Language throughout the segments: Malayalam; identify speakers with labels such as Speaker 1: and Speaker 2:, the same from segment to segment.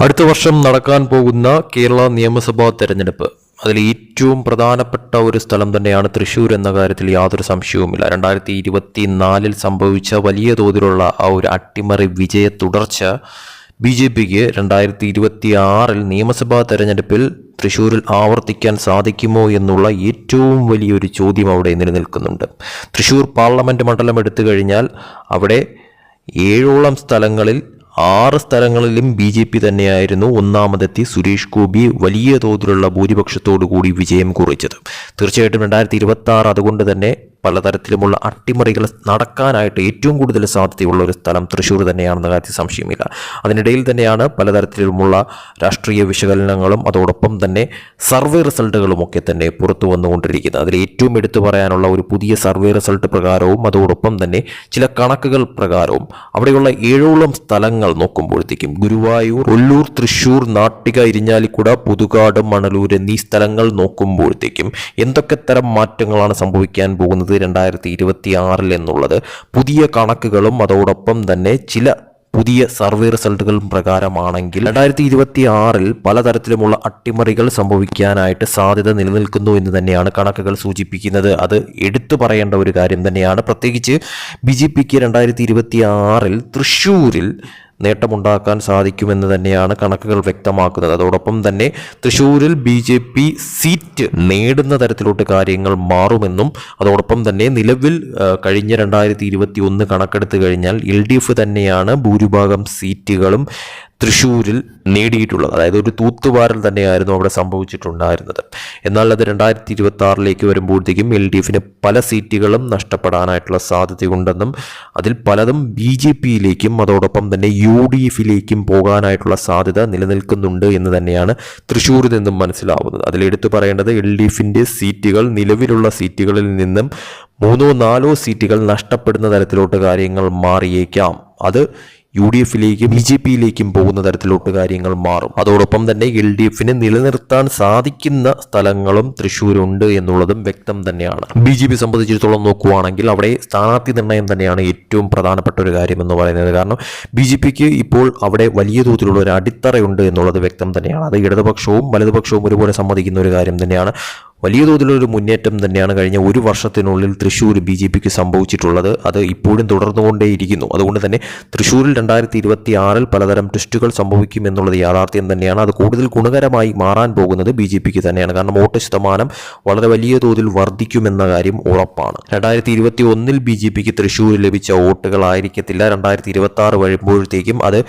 Speaker 1: അടുത്ത വർഷം നടക്കാൻ പോകുന്ന കേരള നിയമസഭാ തെരഞ്ഞെടുപ്പ്. അതിൽ ഏറ്റവും പ്രധാനപ്പെട്ട ഒരു സ്ഥലം തന്നെയാണ് തൃശ്ശൂർ എന്ന കാര്യത്തിൽ യാതൊരു സംശയവുമില്ല. രണ്ടായിരത്തി ഇരുപത്തി നാലിൽ സംഭവിച്ച വലിയ തോതിലുള്ള ആ ഒരു അട്ടിമറി വിജയ തുടർച്ച ബി ജെ പിക്ക് രണ്ടായിരത്തി ഇരുപത്തി ആറിൽ നിയമസഭാ തെരഞ്ഞെടുപ്പിൽ തൃശ്ശൂരിൽ ആവർത്തിക്കാൻ സാധിക്കുമോ എന്നുള്ള ഏറ്റവും വലിയൊരു ചോദ്യം അവിടെ നിലനിൽക്കുന്നുണ്ട്. തൃശ്ശൂർ പാർലമെന്റ് മണ്ഡലം എടുത്തു കഴിഞ്ഞാൽ അവിടെ ഏഴോളം സ്ഥലങ്ങളിൽ ആറ് സ്ഥലങ്ങളിലും ബി ജെ പി തന്നെയായിരുന്നു ഒന്നാമതെത്തി സുരേഷ് ഗോപി വലിയ തോതിലുള്ള കൂടി വിജയം കുറിച്ചത്. തീർച്ചയായിട്ടും രണ്ടായിരത്തി ഇരുപത്തി ആറ് അതുകൊണ്ട് തന്നെ പലതരത്തിലുമുള്ള അട്ടിമറികൾ നടക്കാനായിട്ട് ഏറ്റവും കൂടുതൽ സാധ്യതയുള്ള ഒരു സ്ഥലം തൃശ്ശൂർ തന്നെയാണെന്ന കാര്യത്തിൽ സംശയമില്ല. അതിനിടയിൽ തന്നെയാണ് പലതരത്തിലുമുള്ള രാഷ്ട്രീയ വിശകലനങ്ങളും അതോടൊപ്പം തന്നെ സർവേ റിസൾട്ടുകളും ഒക്കെ തന്നെ പുറത്തു വന്നുകൊണ്ടിരിക്കുന്നത്. അതിൽ ഏറ്റവും എടുത്തു പറയാനുള്ള ഒരു പുതിയ സർവേ റിസൾട്ട് പ്രകാരവും അതോടൊപ്പം തന്നെ ചില കണക്കുകൾ പ്രകാരവും അവിടെയുള്ള ഏഴോളം സ്ഥലങ്ങൾ നോക്കുമ്പോഴത്തേക്കും ഗുരുവായൂർ കൊല്ലൂർ തൃശ്ശൂർ നാട്ടിക ഇരിഞ്ഞാലിക്കുട പുതുകാട് മണലൂർ എന്നീ സ്ഥലങ്ങൾ നോക്കുമ്പോഴത്തേക്കും എന്തൊക്കെ തരം മാറ്റങ്ങളാണ് സംഭവിക്കാൻ പോകുന്നത് രണ്ടായിരത്തി ഇരുപത്തി ആറിൽ എന്നുള്ളത്. പുതിയ കണക്കുകളും അതോടൊപ്പം തന്നെ ചില പുതിയ സർവേ റിസൾട്ടുകൾ പ്രകാരമാണെങ്കിൽ രണ്ടായിരത്തി ഇരുപത്തി ആറിൽ പലതരത്തിലുമുള്ള അട്ടിമറികൾ സംഭവിക്കാനായിട്ട് സാധ്യത നിലനിൽക്കുന്നു എന്ന് തന്നെയാണ് കണക്കുകൾ സൂചിപ്പിക്കുന്നത്. അത് എടുത്തു പറയേണ്ട ഒരു കാര്യം തന്നെയാണ്. പ്രത്യേകിച്ച് ബി ജെ പിക്ക് രണ്ടായിരത്തി ഇരുപത്തി ആറിൽ തൃശ്ശൂരിൽ നേട്ടമുണ്ടാക്കാൻ സാധിക്കുമെന്ന് തന്നെയാണ് കണക്കുകൾ വ്യക്തമാക്കുന്നത്. അതോടൊപ്പം തന്നെ തൃശ്ശൂരിൽ ബി ജെ പി സീറ്റ് നേടുന്ന തരത്തിലോട്ട് കാര്യങ്ങൾ മാറുമെന്നും അതോടൊപ്പം തന്നെ നിലവിൽ കഴിഞ്ഞ രണ്ടായിരത്തി ഇരുപത്തി ഒന്ന് കണക്കെടുത്ത് കഴിഞ്ഞാൽ എൽ ഡി എഫ് തന്നെയാണ് ഭൂരിഭാഗം സീറ്റുകളും തൃശ്ശൂരിൽ നേടിയിട്ടുള്ളത്. അതായത് ഒരു തൂത്തുവാരൽ തന്നെയായിരുന്നു അവിടെ സംഭവിച്ചിട്ടുണ്ടായിരുന്നത്. എന്നാൽ അത് രണ്ടായിരത്തി ഇരുപത്തി ആറിലേക്ക് വരുമ്പോഴത്തേക്കും എൽ ഡി എഫിന് പല സീറ്റുകളും നഷ്ടപ്പെടാനായിട്ടുള്ള സാധ്യതയുണ്ടെന്നും അതിൽ പലതും ബി ജെ പിയിലേക്കും അതോടൊപ്പം തന്നെ യു ഡി എഫിലേക്കും പോകാനായിട്ടുള്ള സാധ്യത നിലനിൽക്കുന്നുണ്ട് എന്ന് തന്നെയാണ് തൃശ്ശൂരിൽ നിന്നും മനസ്സിലാവുന്നത്. അതിൽ എടുത്തു പറയേണ്ടത് എൽ ഡി എഫിന്റെ സീറ്റുകൾ നിലവിലുള്ള സീറ്റുകളിൽ നിന്നും മൂന്നോ നാലോ സീറ്റുകൾ നഷ്ടപ്പെടുന്ന തരത്തിലോട്ട് കാര്യങ്ങൾ മാറിയേക്കാം. അത് യു ഡി എഫിലേക്കും ബി ജെ പിയിലേക്കും പോകുന്ന തരത്തിലോട്ട് കാര്യങ്ങൾ മാറും. അതോടൊപ്പം തന്നെ എൽ ഡി എഫിന് നിലനിർത്താൻ സാധിക്കുന്ന സ്ഥലങ്ങളും തൃശ്ശൂരുണ്ട് എന്നുള്ളതും വ്യക്തം തന്നെയാണ്. ബി ജെ പി സംബന്ധിച്ചിടത്തോളം നോക്കുവാണെങ്കിൽ അവിടെ സ്ഥാനാർത്ഥി നിർണയം തന്നെയാണ് ഏറ്റവും പ്രധാനപ്പെട്ട ഒരു കാര്യം എന്ന് പറയുന്നത്. കാരണം ബി ജെ പിക്ക് ഇപ്പോൾ അവിടെ വലിയ തോതിലുള്ള ഒരു അടിത്തറയുണ്ട് എന്നുള്ളത് വ്യക്തം തന്നെയാണ്. അത് ഇടതുപക്ഷവും വലതുപക്ഷവും ഒരുപോലെ സമ്മതിക്കുന്ന ഒരു കാര്യം തന്നെയാണ്. വലിയ തോതിലൊരു മുന്നേറ്റം തന്നെയാണ് കഴിഞ്ഞ ഒരു വർഷത്തിനുള്ളിൽ തൃശ്ശൂർ ബി ജെ പിക്ക് സംഭവിച്ചിട്ടുള്ളത്. അത് ഇപ്പോഴും തുടർന്നുകൊണ്ടേയിരിക്കുന്നു. അതുകൊണ്ട് തന്നെ തൃശ്ശൂരിൽ രണ്ടായിരത്തി ഇരുപത്തി ആറിൽ പലതരം ട്വിസ്റ്റുകൾ സംഭവിക്കും എന്നുള്ളത് യാഥാർത്ഥ്യം തന്നെയാണ്. അത് കൂടുതൽ ഗുണകരമായി മാറാൻ പോകുന്നത് ബി ജെ പിക്ക് തന്നെയാണ്. കാരണം വോട്ട് ശതമാനം വളരെ വലിയ തോതിൽ വർദ്ധിക്കുമെന്ന കാര്യം ഉറപ്പാണ്. രണ്ടായിരത്തി ഇരുപത്തി ഒന്നിൽ ബി ജെ പിക്ക് തൃശ്ശൂരിൽ ലഭിച്ച വോട്ടുകളായിരിക്കത്തില്ല. രണ്ടായിരത്തി ഇരുപത്തി ആറ് വരുമ്പോഴത്തേക്കും അത്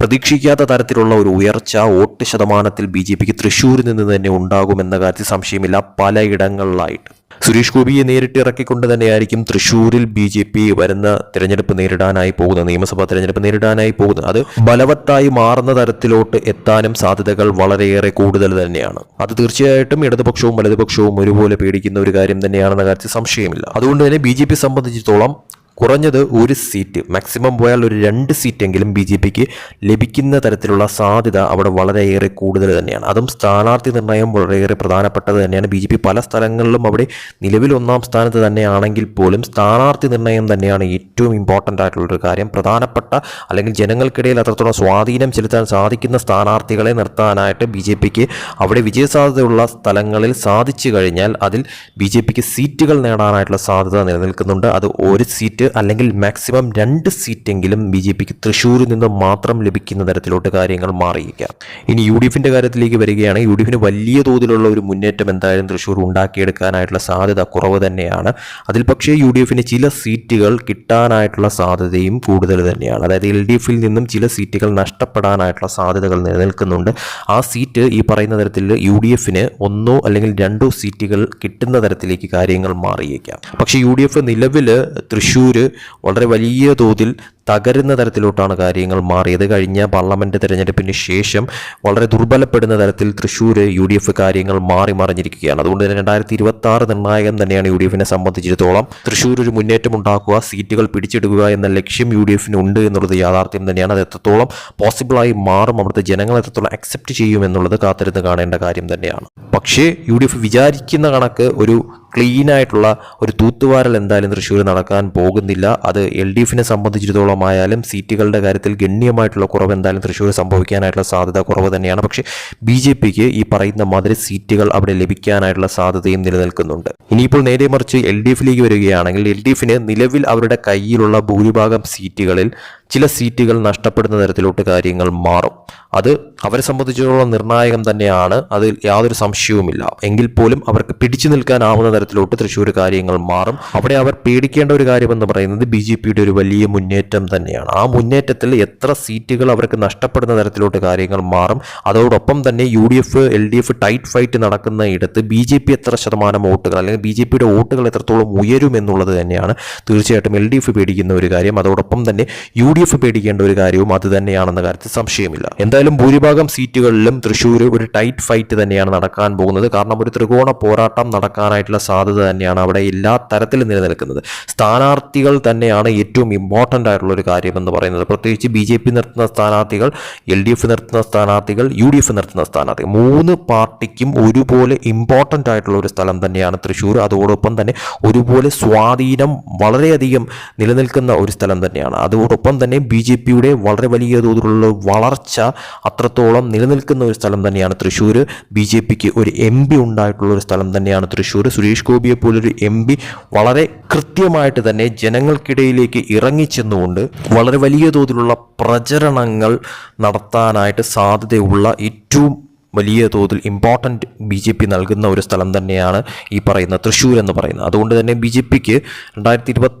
Speaker 1: പ്രതീക്ഷിക്കാത്ത തരത്തിലുള്ള ഒരു ഉയർച്ച വോട്ട് ശതമാനത്തിൽ ബി ജെ പിക്ക് തൃശ്ശൂരിൽ നിന്ന് തന്നെ ഉണ്ടാകുമെന്ന കാര്യത്തിൽ സംശയമില്ല പലയിടങ്ങളിലായിട്ട്. സുരേഷ് ഗോപിയെ നേരിട്ട് ഇറക്കിക്കൊണ്ട് തന്നെയായിരിക്കും തൃശ്ശൂരിൽ ബി ജെ പി വരുന്ന തിരഞ്ഞെടുപ്പ് നേരിടാനായി പോകുന്നത് നിയമസഭാ തിരഞ്ഞെടുപ്പ് നേരിടാനായി പോകുന്നത്. അത് ബലവത്തായി മാറുന്ന തരത്തിലോട്ട് എത്താനും സാധ്യതകൾ വളരെയേറെ കൂടുതൽ തന്നെയാണ്. അത് തീർച്ചയായിട്ടും ഇടതുപക്ഷവും വലതുപക്ഷവും ഒരുപോലെ പേടിക്കുന്ന ഒരു കാര്യം തന്നെയാണെന്ന കാര്യത്തിൽ സംശയമില്ല. അതുകൊണ്ട് തന്നെ ബി സംബന്ധിച്ചിടത്തോളം കുറഞ്ഞത് ഒരു സീറ്റ്. മാക്സിമം പോയാൽ ഒരു രണ്ട് സീറ്റെങ്കിലും ബി ജെ പിക്ക് ലഭിക്കുന്ന തരത്തിലുള്ള സാധ്യത അവിടെ വളരെയേറെ കൂടുതൽ തന്നെയാണ്. അതും സ്ഥാനാർത്ഥി നിർണയം വളരെയേറെ പ്രധാനപ്പെട്ടത് തന്നെയാണ്. ബി ജെ പി പല സ്ഥലങ്ങളിലും അവിടെ നിലവിൽ ഒന്നാം സ്ഥാനത്ത് തന്നെയാണെങ്കിൽ പോലും സ്ഥാനാർത്ഥി നിർണയം തന്നെയാണ് ഏറ്റവും ഇമ്പോർട്ടന്റ് ആയിട്ടുള്ളൊരു കാര്യം. പ്രധാനപ്പെട്ട അല്ലെങ്കിൽ ജനങ്ങൾക്കിടയിൽ അത്രത്തോളം സ്വാധീനം ചെലുത്താൻ സാധിക്കുന്ന സ്ഥാനാർത്ഥികളെ നിർത്താനായിട്ട് ബി ജെ പിക്ക് അവിടെ വിജയസാധ്യതയുള്ള സ്ഥലങ്ങളിൽ സാധിച്ചു കഴിഞ്ഞാൽ അതിൽ ബി ജെ പിക്ക് സീറ്റുകൾ നേടാനായിട്ടുള്ള സാധ്യത നിലനിൽക്കുന്നുണ്ട്. അത് ഒരു സീറ്റ് അല്ലെങ്കിൽ മാക്സിമം രണ്ട് സീറ്റെങ്കിലും ബി ജെ പിക്ക് തൃശ്ശൂരിൽ നിന്ന് മാത്രം ലഭിക്കുന്ന തരത്തിലോട്ട് കാര്യങ്ങൾ മാറിയിരിക്കാം. ഇനി യു ഡി എഫിന്റെ കാര്യത്തിലേക്ക് വരികയാണെങ്കിൽ യു ഡി എഫിന് വലിയ തോതിലുള്ള ഒരു മുന്നേറ്റം എന്തായാലും തൃശ്ശൂർ ഉണ്ടാക്കിയെടുക്കാനായിട്ടുള്ള സാധ്യത കുറവ് തന്നെയാണ്. അതിൽ പക്ഷേ യു ഡി എഫിന് ചില സീറ്റുകൾ കിട്ടാനായിട്ടുള്ള സാധ്യതയും കൂടുതൽ തന്നെയാണ്. അതായത് എൽ ഡി എഫിൽ നിന്നും ചില സീറ്റുകൾ നഷ്ടപ്പെടാനായിട്ടുള്ള സാധ്യതകൾ നിലനിൽക്കുന്നുണ്ട്. ആ സീറ്റ് ഈ പറയുന്ന തരത്തിൽ യു ഡി എഫിന് ഒന്നോ അല്ലെങ്കിൽ രണ്ടോ സീറ്റുകൾ കിട്ടുന്ന തരത്തിലേക്ക് കാര്യങ്ങൾ മാറിയേക്കാം പക്ഷേ യു ഡി എഫ് നിലവിൽ തൃശ്ശൂർ വളരെ വലിയ തോതിൽ തകരുന്ന തരത്തിലോട്ടാണ് കാര്യങ്ങൾ മാറിയത്. കഴിഞ്ഞ പാർലമെന്റ് തിരഞ്ഞെടുപ്പിന് ശേഷം വളരെ ദുർബലപ്പെടുന്ന തരത്തിൽ തൃശ്ശൂർ യു ഡി എഫ് കാര്യങ്ങൾ മാറി മറിഞ്ഞിരിക്കുകയാണ്. അതുകൊണ്ട് തന്നെ രണ്ടായിരത്തി ഇരുപത്തി ആറ് നിർണായകം തന്നെയാണ് യു ഡി എഫിനെ സംബന്ധിച്ചിടത്തോളം തൃശ്ശൂർ ഒരു മുന്നേറ്റം ഉണ്ടാക്കുക സീറ്റുകൾ പിടിച്ചെടുക്കുക എന്ന ലക്ഷ്യം യു ഡി എഫിന് ഉണ്ട് എന്നുള്ളത് യാഥാർത്ഥ്യം തന്നെയാണ്. അത് എത്രത്തോളം പോസിബിളായി മാറും അവിടുത്തെ ജനങ്ങൾ എത്രത്തോളം അക്സെപ്റ്റ് ചെയ്യും എന്നുള്ളത് കാത്തിരുന്ന് കാണേണ്ട കാര്യം തന്നെയാണ്. പക്ഷേ യു ഡി എഫ് വിചാരിക്കുന്ന കണക്ക് ഒരു ക്ലീൻ ആയിട്ടുള്ള ഒരു തൂത്തുവാരൽ എന്തായാലും തൃശ്ശൂർ നടക്കാൻ പോകുന്നില്ല. അത് എൽ ഡി എഫിനെ സംബന്ധിച്ചിടത്തോളം സംബന്ധിച്ചിടത്തോളമായാലും സീറ്റുകളുടെ കാര്യത്തിൽ ഗണ്യമായിട്ടുള്ള കുറവ് എന്തായാലും തൃശ്ശൂർ സംഭവിക്കാനായിട്ടുള്ള സാധ്യത കുറവ് തന്നെയാണ്. പക്ഷേ ബി ജെ പിക്ക് ഈ പറയുന്ന മാതിരി സീറ്റുകൾ അവിടെ ലഭിക്കാനായിട്ടുള്ള സാധ്യതയും നിലനിൽക്കുന്നുണ്ട്. ഇനിയിപ്പോൾ നേരെ മറിച്ച് എൽ ഡി എഫിലേക്ക് വരികയാണെങ്കിൽ എൽ ഡി എഫിന് നിലവിൽ അവരുടെ കയ്യിലുള്ള ഭൂരിഭാഗം സീറ്റുകളിൽ ചില സീറ്റുകൾ നഷ്ടപ്പെടുന്ന തരത്തിലോട്ട് കാര്യങ്ങൾ മാറും. അത് അവരെ സംബന്ധിച്ചിടത്തോളം നിർണായകം തന്നെയാണ്. അതിൽ യാതൊരു സംശയവുമില്ല. എങ്കിൽ പോലും അവർക്ക് പിടിച്ചു നിൽക്കാനാവുന്ന തരത്തിലോട്ട് തൃശ്ശൂർ കാര്യങ്ങൾ മാറും. അവിടെ അവർ പേടിക്കേണ്ട ഒരു കാര്യമെന്ന് പറയുന്നത് ബി ജെ പിയുടെ ഒരു വലിയ മുന്നേറ്റം തന്നെയാണ്. ആ മുന്നേറ്റത്തിൽ എത്ര സീറ്റുകൾ അവർക്ക് നഷ്ടപ്പെടുന്ന തരത്തിലോട്ട് കാര്യങ്ങൾ മാറും. അതോടൊപ്പം തന്നെ U D F L D F tight fight നടക്കുന്ന ഇടത്ത് ബി ജെ പി എത്ര ശതമാനം വോട്ടുകൾ അല്ലെങ്കിൽ ബി ജെ പിയുടെ വോട്ടുകൾ എത്രത്തോളം ഉയരും എന്നുള്ളത് തന്നെയാണ് തീർച്ചയായിട്ടും എൽ ഡി എഫ് പേടിക്കുന്ന ഒരു കാര്യം. അതോടൊപ്പം തന്നെ യു ഡി എഫ് പേടിക്കേണ്ട ഒരു കാര്യവും അത് തന്നെയാണെന്ന കാര്യത്തിൽ സംശയമില്ല. എന്തായാലും ഭൂരിഭാഗം സീറ്റുകളിലും തൃശ്ശൂർ ഒരു ടൈറ്റ് ഫൈറ്റ് തന്നെയാണ് നടക്കാൻ പോകുന്നത്. കാരണം ഒരു ത്രികോണ പോരാട്ടം നടക്കാനായിട്ടുള്ള സാധ്യത തന്നെയാണ് അവിടെ എല്ലാ തരത്തിലും നിലനിൽക്കുന്നത്. സ്ഥാനാർത്ഥികൾ തന്നെയാണ് ഏറ്റവും ഇമ്പോർട്ടന്റ് ആയിട്ടുള്ള ഒരു കാര്യമെന്ന് പറയുന്നത്. പ്രത്യേകിച്ച് ബി ജെ പി നിർത്തുന്ന സ്ഥാനാർത്ഥികൾ എൽ ഡി എഫ് നിർത്തുന്ന സ്ഥാനാർത്ഥികൾ യു ഡി എഫ് നിർത്തുന്ന സ്ഥാനാർത്ഥികൾ മൂന്ന് പാർട്ടിക്കും ഒരുപോലെ ഇമ്പോർട്ടന്റ് ആയിട്ടുള്ള ഒരു സ്ഥലം തന്നെയാണ് തൃശ്ശൂർ അതോടൊപ്പം തന്നെ ഒരുപോലെ സ്വാധീനം വളരെയധികം നിലനിൽക്കുന്ന ഒരു സ്ഥലം തന്നെയാണ്. അതോടൊപ്പം തന്നെ ബി ജെ പിയുടെ വളരെ വലിയ തോതിലുള്ള വളർച്ച അത്രത്തോളം നിലനിൽക്കുന്ന ഒരു സ്ഥലം തന്നെയാണ് തൃശ്ശൂർ ബി ജെ പിക്ക് ഒരു എം പി ഉണ്ടായിട്ടുള്ള ഒരു സ്ഥലം തന്നെയാണ് തൃശ്ശൂർ സുരേഷ് ഗോപിയെ പോലൊരു എം പി വളരെ കൃത്യമായിട്ട് തന്നെ ജനങ്ങൾക്കിടയിലേക്ക് ഇറങ്ങിച്ചെന്നുകൊണ്ട് വളരെ വലിയ തോതിലുള്ള പ്രചരണങ്ങൾ നടത്താനായിട്ട് സാധ്യതയുള്ള ഏറ്റവും വലിയ തോതിൽ ഇമ്പോർട്ടന്റ് ബി ജെ പി നൽകുന്ന ഒരു സ്ഥലം തന്നെയാണ് ഈ പറയുന്ന തൃശ്ശൂർ എന്ന് പറയുന്നത്. അതുകൊണ്ട് തന്നെ ബി ജെ പിക്ക് രണ്ടായിരത്തി ഇരുപത്തി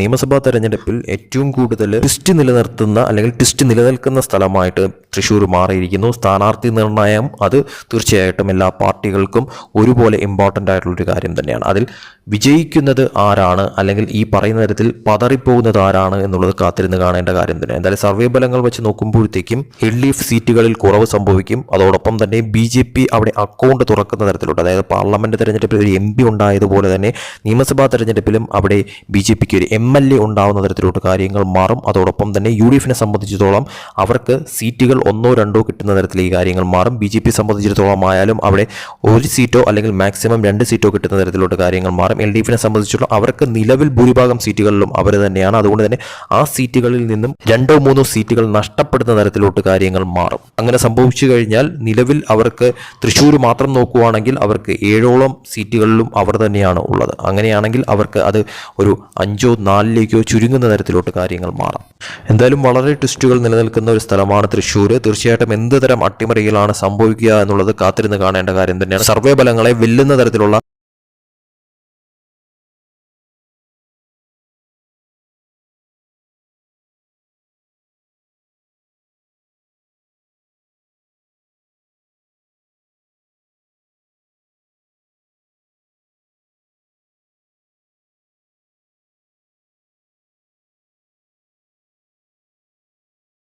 Speaker 1: നിയമസഭാ തെരഞ്ഞെടുപ്പിൽ ഏറ്റവും കൂടുതൽ ട്വിസ്റ്റ് നിലനിർത്തുന്ന അല്ലെങ്കിൽ ട്വിസ്റ്റ് നിലനിൽക്കുന്ന സ്ഥലമായിട്ട് തൃശ്ശൂർ മാറിയിരിക്കുന്നു. സ്ഥാനാർത്ഥി നിർണയം അത് തീർച്ചയായിട്ടും എല്ലാ പാർട്ടികൾക്കും ഒരുപോലെ ഇമ്പോർട്ടന്റ് ആയിട്ടുള്ളൊരു കാര്യം തന്നെയാണ്. അതിൽ വിജയിക്കുന്നത് ആരാണ് അല്ലെങ്കിൽ ഈ പറയുന്ന തരത്തിൽ പതറിപ്പോകുന്നത് ആരാണ് എന്നുള്ളത് കാത്തിരുന്ന് കാണേണ്ട കാര്യം തന്നെ എന്തായാലും സർവേ ഫലങ്ങൾ വെച്ച് നോക്കുമ്പോഴത്തേക്കും എൽ ഡി എഫ് സീറ്റുകളിൽ കുറവ് സംഭവിക്കും. അതോടൊപ്പം തന്നെ ബി ജെ പി അവിടെ അക്കൗണ്ട് തുറക്കുന്ന തരത്തിലുണ്ട്. അതായത് പാർലമെന്റ് തെരഞ്ഞെടുപ്പിൽ ഒരു എം പി ഉണ്ടായതുപോലെ തന്നെ നിയമസഭാ തെരഞ്ഞെടുപ്പിലും അവിടെ ബി ജെ പിക്ക് ഒരു എം എൽ എ ഉണ്ടാവുന്ന തരത്തിലോട്ട് കാര്യങ്ങൾ മാറും. അതോടൊപ്പം തന്നെ യു ഡി എഫിനെ സംബന്ധിച്ചിടത്തോളം അവർക്ക് സീറ്റുകൾ ഒന്നോ രണ്ടോ കിട്ടുന്ന തരത്തിൽ ഈ കാര്യങ്ങൾ മാറും. ബി ജെ പി സംബന്ധിച്ചിടത്തോളം ആയാലും അവിടെ ഒരു സീറ്റോ അല്ലെങ്കിൽ മാക്സിമം രണ്ട് സീറ്റോ കിട്ടുന്ന തരത്തിലോട്ട് കാര്യങ്ങൾ മാറും. എൽ ഡി എഫിനെ സംബന്ധിച്ചിടത്തോളം അവർക്ക് നിലവിൽ ഭൂരിഭാഗം സീറ്റുകളിലും അവർ തന്നെയാണ്. അതുകൊണ്ട് തന്നെ ആ സീറ്റുകളിൽ നിന്നും രണ്ടോ മൂന്നോ സീറ്റുകൾ നഷ്ടപ്പെടുന്ന തരത്തിലോട്ട് കാര്യങ്ങൾ മാറും. അങ്ങനെ സംഭവിച്ചു കഴിഞ്ഞാൽ നിലവിൽ അവർക്ക് തൃശ്ശൂർ മാത്രം നോക്കുവാണെങ്കിൽ അവർക്ക് ഏഴോളം സീറ്റുകളിലും അവർ തന്നെയാണ് ഉള്ളത്. അങ്ങനെയാണെങ്കിൽ അവർക്ക് അത് ഒരു അഞ്ചോ നാലിലേക്കോ ചുരുങ്ങുന്ന തരത്തിലോട്ട് കാര്യങ്ങൾ മാറാം. എന്തായാലും വളരെ ട്വിസ്റ്റുകൾ നിലനിൽക്കുന്ന ഒരു സ്ഥലമാണ് തൃശ്ശൂർ തീർച്ചയായിട്ടും എന്ത് തരം അട്ടിമറികളാണ് സംഭവിക്കുക എന്നുള്ളത് കാത്തിരുന്ന് കാണേണ്ട കാര്യം തന്നെയാണ്. സർവേ ഫലങ്ങളെ വെല്ലുന്ന തരത്തിലുള്ള